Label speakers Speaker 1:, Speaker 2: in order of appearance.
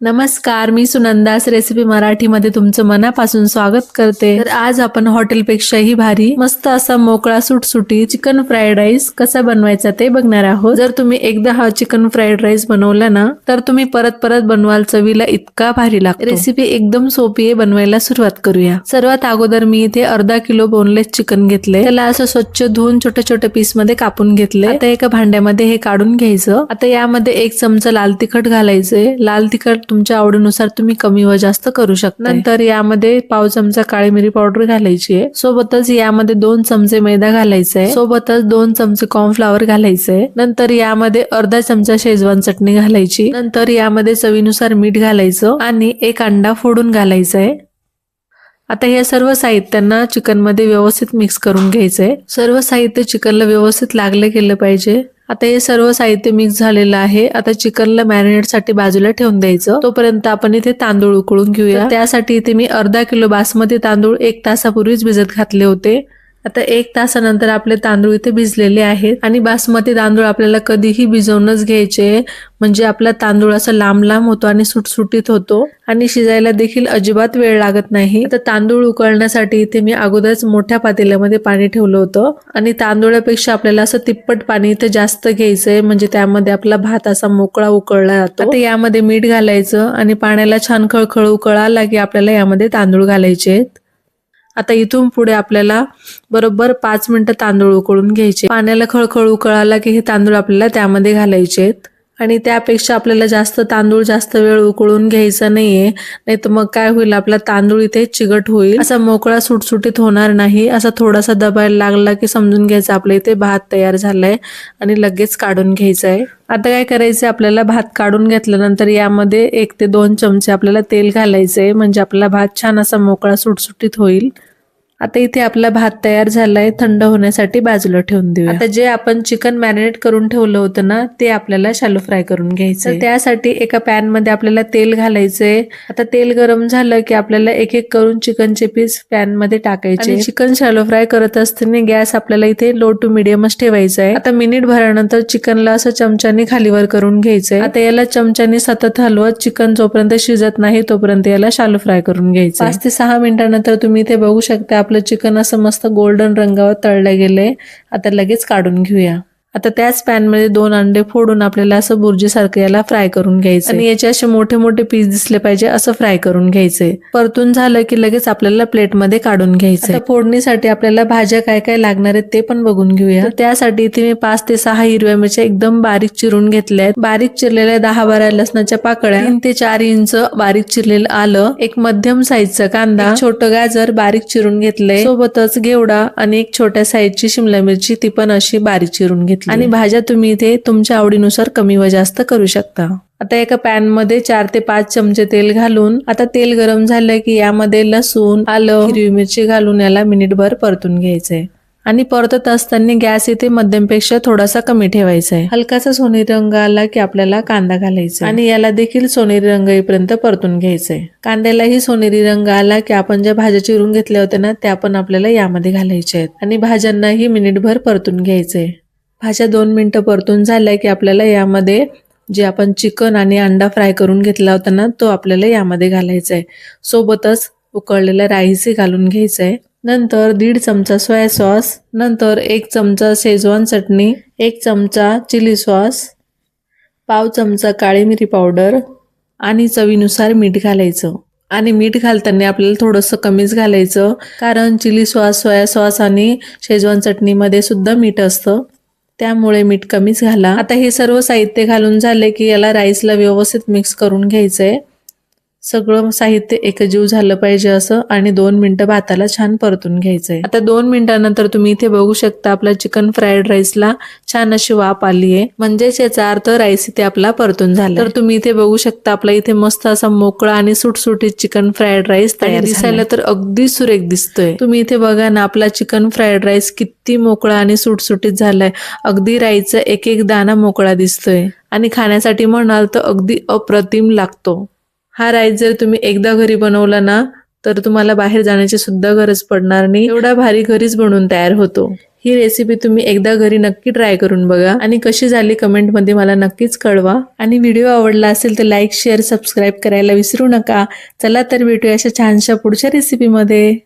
Speaker 1: नमस्कार मी सुनंदास रेसिपी मराठीमध्ये तुमचं मनापासून स्वागत करते. तर आज आपण हॉटेलपेक्षाही भारी मस्त असा मोकळा सुटसुटी चिकन फ्राईड राईस कसा बनवायचा ते बघणार आहोत. जर तुम्ही एकदा हा चिकन फ्राईड राईस बनवला ना तर तुम्ही परत परत बनवाल चवीला इतका भारी लागतो. रेसिपी एकदम सोपी आहे बनवायला सुरुवात करूया. सर्वात अगोदर मी इथे अर्धा किलो बोनलेस चिकन घेतले. त्याला असं स्वच्छ धुवून छोट्या छोट्या पीसमध्ये कापून घेतले. आता एका भांड्यामध्ये हे काढून घ्यायचं. आता यामध्ये एक चमचा लाल तिखट घालायचंय लाल तिखट तुमच्या आवडीनुसार तुम्ही कमी व जास्त करू शकता नंतर यामध्ये पाव चमचा काळी मिरी पावडर घालायची आहे. सोबतच यामध्ये दोन चमचे मैदा घालायचा आहे. सोबतच दोन चमचे कॉर्नफ्लावर घालायचे नंतर यामध्ये अर्धा चमचा शेजवान चटणी घालायची नंतर यामध्ये चवीनुसार मीठ घालायचं आणि एक अंडा फोडून घालायचा आहे. आता या सर्व साहित्यांना चिकनमध्ये व्यवस्थित मिक्स करून घ्यायचंय सर्व साहित्य चिकनला व्यवस्थित लागले गेलं पाहिजे. आता हे सर्व साहित्य मिक्स झालेलं आहे. आता चिकनला मॅरिनेटसाठी बाजूला ठेवून द्यायचं. तोपर्यंत आपण इथे तांदूळ उकळून घेऊया. त्यासाठी इथे मी अर्धा किलो बासमती तांदूळ एक तासापूर्वीच भिजत घातले होते. आता एक तासानंतर आपले तांदूळ इथे भिजलेले आहेत. आणि बासमती तांदूळ आपल्याला कधीही भिजवूनच घ्यायचे. म्हणजे आपला तांदूळ असा लांब लांब होतो आणि सुटसुटीत होतो. आणि शिजायला देखील अजिबात वेळ लागत नाही. तर तांदूळ उकळण्यासाठी इथे मी अगोदरच मोठ्या पातेल्यामध्ये पाणी ठेवलं होतं. आणि तांदूळापेक्षा आपल्याला असं तिप्पट पाणी इथे जास्त घ्यायचंय. म्हणजे त्यामध्ये आपला भात असा मोकळा उकळला जातो. आता यामध्ये मीठ घालायचं. आणि पाण्याला छान खळखळ उकळ की आपल्याला यामध्ये तांदूळ घालायचे आहेत. आता इथून पुढे आपल्याला बरोबर पाच मिनटं तांदूळ उकळून घ्यायचे. पाण्याला खळखळ उकळाला की हे तांदूळ आपल्याला त्यामध्ये घालायचे आहेत. आणि त्यापेक्षा आपल्याला जास्त तांदूळ जास्त वेळ उकळून घ्यायचा नाहीये. नाही तर मग काय होईल? आपला तांदूळ इथे चिगट होईल. असा मोकळा सुटसुटीत होणार नाही. असा थोडासा दबायला लागला की समजून घ्यायचा आपल्या इथे भात तयार झालाय आणि लगेच काढून घ्यायचा आहे आता काय करायचं? आपल्याला भात काढून घेतल्यानंतर यामध्ये एक ते दोन चमचे आपल्याला तेल घालायचंय. म्हणजे आपला भात छान असा मोकळा सुटसुटीत होईल. आता इथे आपला भात तयार झालाय थंड होण्यासाठी बाजूला ठेवून देऊ आता जे आपण चिकन मॅरिनेट करून ठेवलं होतं ना ते आपल्याला शालो फ्राय करून घ्यायचं त्यासाठी एका पॅनमध्ये आपल्याला तेल घालायचंय. आता तेल गरम झालं की आपल्याला एक एक करून चिकनचे पीस पॅनमध्ये टाकायचे चिकन शालो फ्राय करत असताना गॅस आपल्याला इथे लो टू मिडियमच ठेवायचा आहे आता मिनिट भरानंतर चिकनला असं चमच्याने खालीवर करून घ्यायचंय. आता याला चमच्याने सतत हलवत चिकन जोपर्यंत शिजत नाही तोपर्यंत याला शालो फ्राय करून घ्यायचं पाच ते सहा मिनिटानंतर तुम्ही इथे बघू शकता आपलं चिकन असं मस्त गोल्डन रंगावर तळलं गेलंय. आता लगेच काढून घेऊया. आता त्याच पॅनमध्ये दोन अंडे फोडून आपल्याला असं बुर्जीसारखं याला फ्राय करून घ्यायचं आणि याचे असे मोठे मोठे पीस दिसले पाहिजे असं फ्राय करून घ्यायचंय. परतून झालं की लगेच आपल्याला प्लेटमध्ये काढून घ्यायचंय. फोडणीसाठी आपल्याला भाज्या काय काय लागणार आहेत ते पण बघून घेऊया. त्यासाठी इथे मी पाच ते सहा हिरव्या मिरच्या एकदम बारीक चिरून घेतल्या आहेत. बारीक चिरलेल्या दहा बारा लसणाच्या पाकळ्या तीन ते चार इंच बारीक चिरलेलं आलं एक मध्यम साईजचा कांदा छोटं गाजर बारीक चिरून घेतलंय सोबतच घेवडा आणि एक छोट्या साईजची शिमला मिरची ती पण अशी बारीक चिरून घेतली. आणि भाज्या तुम्ही इथे तुमच्या आवडीनुसार कमी व जास्त करू शकता. आता एका पॅनमध्ये चार ते पाच चमचे तेल घालून आता तेल गरम झालं की यामध्ये लसूण आलं हिरवी मिरची घालून याला मिनिटभर परतून घ्यायचंय. आणि परतत असताना गॅस इथे मध्यमपेक्षा थोडासा कमी ठेवायचा आहे हलकासा सोनेरी रंग आला की आपल्याला कांदा घालायचा आणि याला देखील सोनेरी रंग येईपर्यंत परतून घ्यायचंय. कांद्यालाही सोनेरी रंग आला की आपण ज्या भाज्या चिरून घेतल्या होत्या ना त्या पण आपल्याला यामध्ये घालायच्या आहेत. आणि भाज्यांनाही मिनिटभर परतून घ्यायचंय. भाज्या दोन मिनटं परतून झाल्या की आपल्याला यामध्ये जे आपण चिकन आणि अंडा फ्राय करून घेतला होता ना तो आपल्याला यामध्ये घालायचा आहे सोबतच उकळलेला राईसही घालून घ्यायचा आहे नंतर दीड चमचा सोया सॉस नंतर एक चमचा शेजवान चटणी एक चमचा चिली सॉस पाव चमचा काळी मिरी पावडर आणि चवीनुसार मीठ घालायचं. आणि मीठ घालताना आपल्याला थोडंसं कमीच घालायचं कारण चिली सॉस सोया सॉस आणि शेजवान चटणीमध्ये सुद्धा मीठ असतं. त्यामुळे मीठ कमीच घाला. आता हे सर्व साहित्य घालून झाले की याला राईसला व्यवस्थित मिक्स करून घ्यायचंय. सगळं साहित्य एकजीव झालं पाहिजे असं आणि दोन मिनिटं भाताला छान परतून घ्यायचंय. आता दोन मिनिटानंतर तुम्ही इथे बघू शकता आपला चिकन फ्राईड राईसला छान अशी वाफ आली आहे. म्हणजेच याचा अर्थ राईस इथे आपला परतून झाला तर तुम्ही इथे बघू शकता आपला इथे मस्त असा मोकळा आणि सुटसुटीत चिकन फ्राईड राईस तयार दिसायला तर अगदी सुरेख दिसतोय. तुम्ही इथे बघा ना आपला चिकन फ्राईड राईस किती मोकळा आणि सुटसुटीत झालाय. अगदी राईचा एक एक दाना मोकळा दिसतोय. आणि खाण्यासाठी म्हणाल तर अगदी अप्रतिम लागतो. हा राईस जर तुम्ही एकदा घरी बनवला ना तर तुम्हाला बाहेर जाण्याची सुद्धा गरज पडणार नाही. एवढा भारी घरीच बनवून तयार होतो. ही रेसिपी तुम्ही एकदा घरी नक्की ट्राय करून बघा. आणि कशी झाली कमेंटमध्ये मला नक्कीच कळवा. आणि व्हिडिओ आवडला असेल तर लाईक शेअर सबस्क्राईब करायला विसरू नका. चला तर भेटूया अशा छानशा पुढच्या रेसिपीमध्ये